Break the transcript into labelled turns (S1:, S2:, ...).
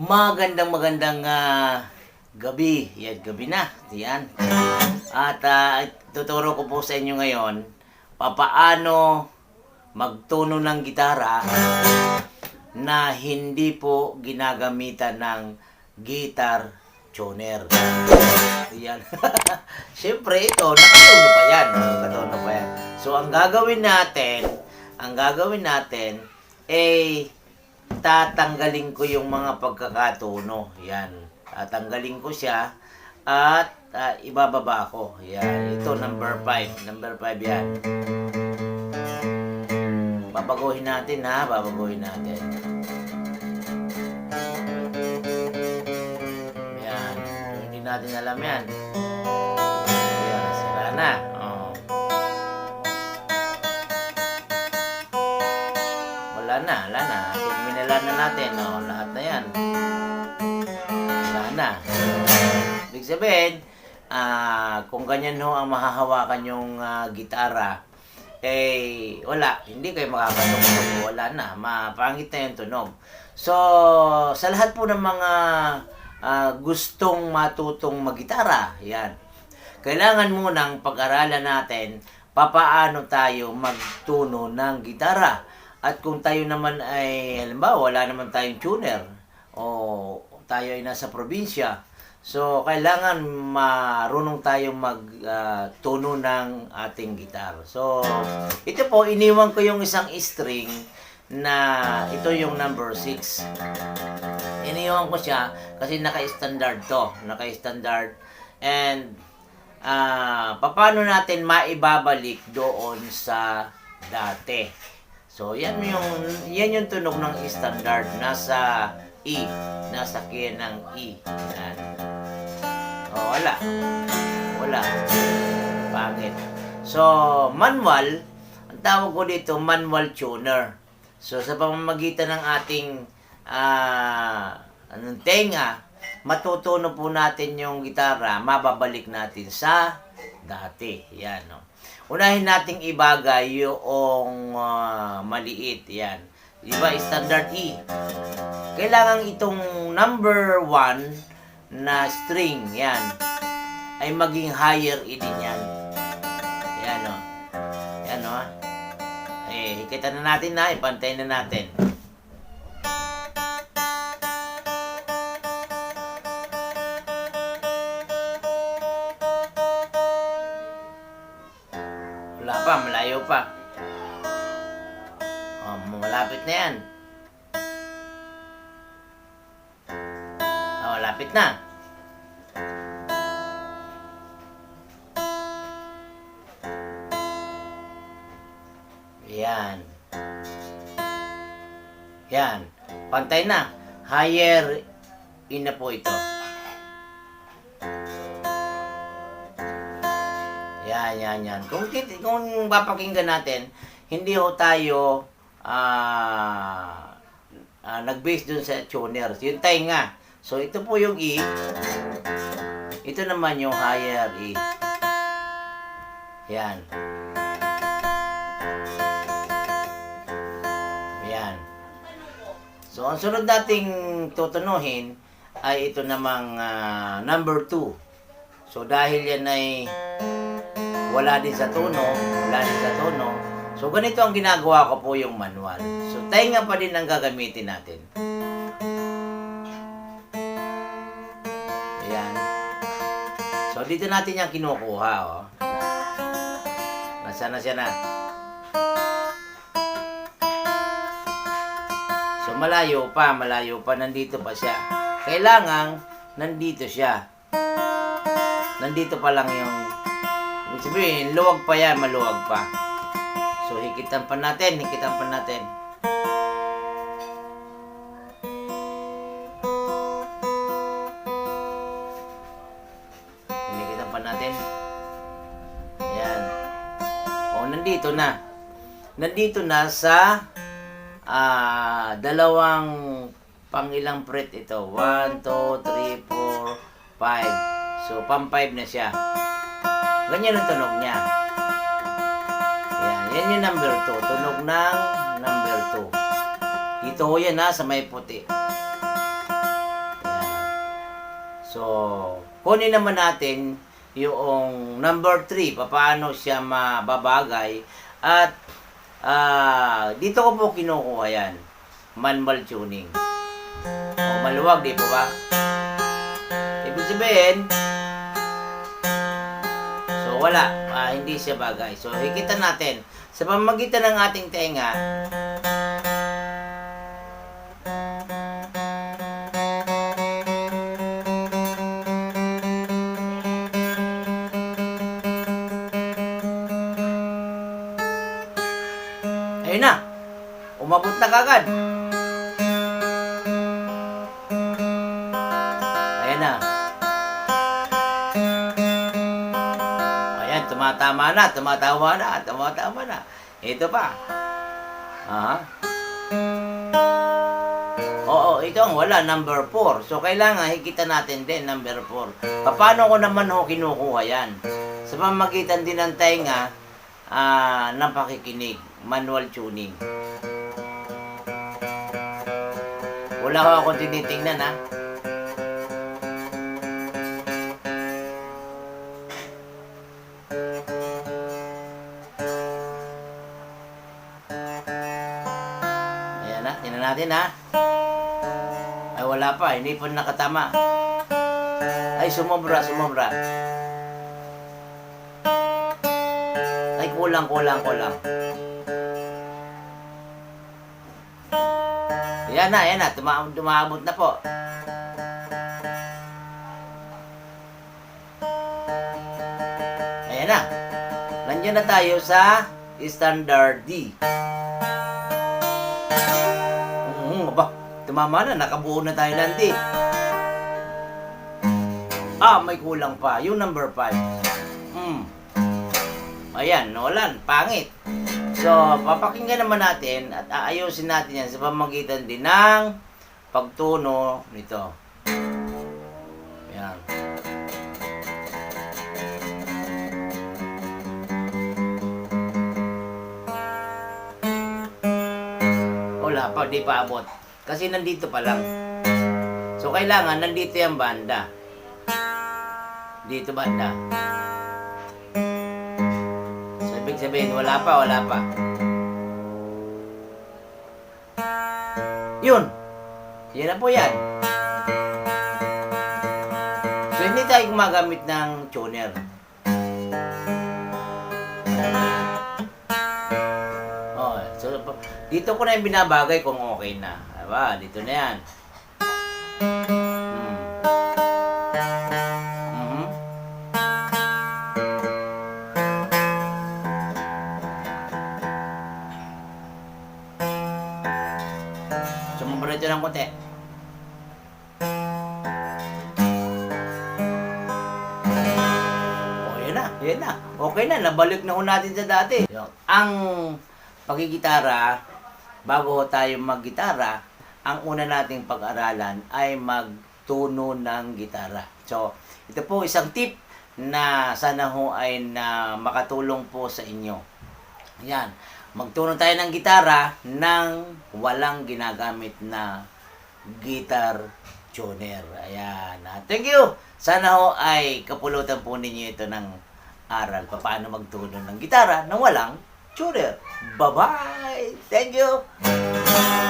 S1: Magandang magandang ah, gabi. Yan, gabi na. Yan. At ah, tuturo ko po sa inyo ngayon papaano magtuno ng gitara na hindi po ginagamitan ng guitar tuner. Yan. Siyempre ito, nakatuno pa yan. Nakatuno pa yan. So, ang gagawin natin, ang gagawin natin, eh, tatanggalin ko yung mga pagkakatuno. Yan. Tatanggalin ko siya at ah, ibababa ko. Yan. Ito, number 5. Number 5 yan. Babaguhin natin ha. Babaguhin natin. Yan. Hindi natin alam. Yan. Natin. Oh, lahat na yan. Wala na. Ibig sabihin, ah, kung ganyan ho ang mahahawakan yung ah, gitara, eh, wala. Hindi kayo makakatugtog. Wala na. Mapangit na yung tunog. So, sa lahat po ng mga ah, gustong matutong magitara, yan. Kailangan munang pag-aralan natin papaano tayo magtuno ng gitara. At kung tayo naman ay, halimbawa, wala naman tayong tuner o tayo ay nasa probinsya, so kailangan marunong tayong magtuno ng ating gitar. So, ito po, iniwan ko yung isang string na ito yung number 6. Iniwan ko siya kasi naka-standard to. Naka-standard. And, ah paano natin maibabalik doon sa dati? So, yan yung, yan yung tunog ng standard. Nasa E. Nasa key ng E. Yan. Oh, wala. Wala. Pangit. So, manual, ang tawag ko dito, manual tuner. So, sa pamamagitan ng ating ah anong tenga, matutuno po natin yung gitara, mababalik natin sa dati. Yan, no. Unahin nating ibagay yung ah, maliit. Yan. Di ba, standard E. Kailangan itong number 1 na string, yan, ay maging higher E din yan. Yan, no. Yan, no. Eh, hikita na natin na, ipantay na natin. Pa, malayo pa. Oh, malapit na yan. Oh, lapit na. Yan. Yan. Pantay na. Higher in na po ito. Yan, yan, yan. Kung, kung papakinggan natin, hindi ho tayo ah ah, nag-base dun sa tuners. Yung tainga. So, ito po yung E. Ito naman yung higher E. Yan. Yan. So, ang sunod nating tutunuhin ay ito namang ah, number 2. So, dahil yan ay wala din sa tono, wala din sa tono. So, ganito ang ginagawa ko po yung manual. So, tainga pa din ang gagamitin natin. Ayan. So, dito natin yung kinukuha, oh. Nasaan na siya na? So, malayo pa, malayo pa. Nandito pa siya. Kailangan, nandito siya. Nandito pa lang yung... Sabihin, luwag pa yan, maluwag pa. So, hikitan pa natin, hikitan pa natin. Hikitan pa natin. Yan. O, nandito na. Nandito na sa ah dalawang pangilang fret ito. 1, 2, 3, 4, 5. So, pang 5 na siya. Ganyan ang tunog niya. Yan, yan yung number 2. Tunog ng number 2. Dito ho yan ha, sa may puti. So, kunin naman natin yung number 3, paano siya mababagay. At ah, dito ko po kinukuha yan. Manual tuning. O, maluwag, di po ba? Ibig sabihin, wala, ah, hindi siya bagay. So, hikita natin. Sa pamagitan ng ating tenga, Ayun na. Umabot na kagad. Tumatama na, tumatama na, tumatama na. Ito pa. Aha. Oo, ito ang wala, number 4. So, kailangan hikita natin din, number 4. Paano ko naman ho kinukuha yan? Sa pamagitan din ng tenga, ah, ng pakikinig, manual tuning. Wala ko akong tinitingnan, ha? Na, tingnan natin, ha? Ay, wala pa, hindi pa nakatama. Ay, sumobra, sumobra. Ay, kulang, kulang, kulang. Ayan na, ayan na. Tuma tumabot na po. Ayan na. Nandiyan na tayo sa standard D. tumama na. Nakabuo na tayo ng D. Ah, may kulang pa. Yung number 5. Hmm. Ayan, nolan, pangit. So, papakinggan naman natin at aayusin natin yan sa pamagitan din ng pagtuno nito. Ayan. Wala pa, di pa abot. Kasi nandito pa lang. So, kailangan nandito yung banda. Dito banda. So, ibig sabihin, wala pa, wala pa. Yun. Yan na po yan. So, hindi tayo gumagamit ng tuner. Oh, so, dito ko na yung binabagay kung okay na. Diba? Dito na yan. Hmm. Mhm. Sumubra ito ng konti. Oh, yan na. Okay na, nabalik na ho natin sa dati. Ang pagigitara, bago tayo maggitara, ang una nating pag-aralan ay magtuno ng gitara. So, ito po isang tip na sana ho ay na makatulong po sa inyo. Yan. Magtuno tayo ng gitara nang walang ginagamit na guitar tuner. Ayan. Ah, Thank you. Sana ho ay kapulutan po ninyo ito ng aral paano magtuno ng gitara nang walang tuner. Bye-bye. Thank you.